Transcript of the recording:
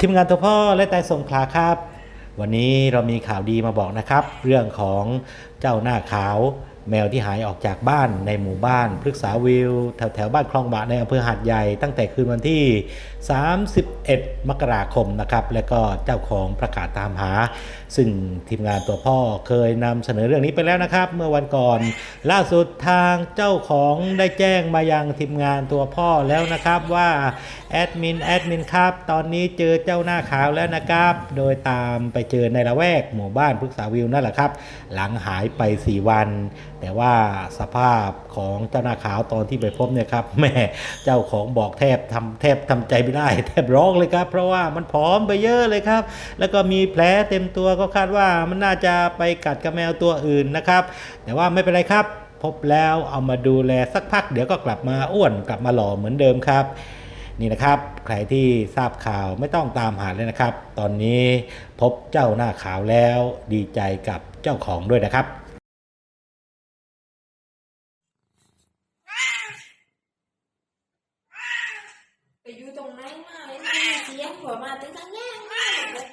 ทีมงานตัวพ่อและแต่สงขลาครับ วันนี้เรามีข่าวดีมาบอกนะครับ เรื่องของเจ้าหน้าขาว แมวที่หายออกจากบ้านในหมู่บ้านพฤกษาวิวแถวแถวบ้านคลองบะในอำเภอหาดใหญ่ตั้งแต่คืนวันที่ 31 มกราคมนะครับ และก็เจ้าของประกาศตามหา ซึ่งทีมงานตัวพ่อเคยนำเสนอเรื่องนี้ไปแล้วนะครับ เมื่อวันก่อน ล่าสุดทางเจ้าของได้แจ้งมายังทีมงานตัวพ่อแล้วนะครับว่าแอดมินแอดมินครับ ตอนนี้เจอเจ้าหน้าขาวแล้วนะครับ โดยตามไปเจอในละแวกหมู่บ้านพฤกษาวิวนั่นแหละครับ หลังหายไป 4 วัน แต่ว่าสภาพของเจ้าหน้าขาวตอนที่ไปพบเนี่ยครับแม่เจ้าของบอกแทบทำแทบทำใจไม่ได้ แทบร้องเลยครับ เพราะว่ามันผอมไปเยอะเลยครับ แล้วก็มีแผลเต็มตัวก็คาดว่ามันน่าจะไปกัดกับแมวตัวอื่นนะครับ แต่ว่าไม่เป็นไรครับ พบแล้วเอามาดูแลสักพัก เดี๋ยวก็กลับมาอ้วนกลับมาหล่อเหมือนเดิมครับนี่นะครับ ใครที่ทราบข่าวไม่ต้องตามหาเลยนะครับ ตอนนี้พบเจ้าหน้าขาวแล้วดีใจกับ จ้าของด้วยนะครับไปอยู่ตรงไหนมาเลยเสียงหัวมาตั้งแต่แง่มากเลย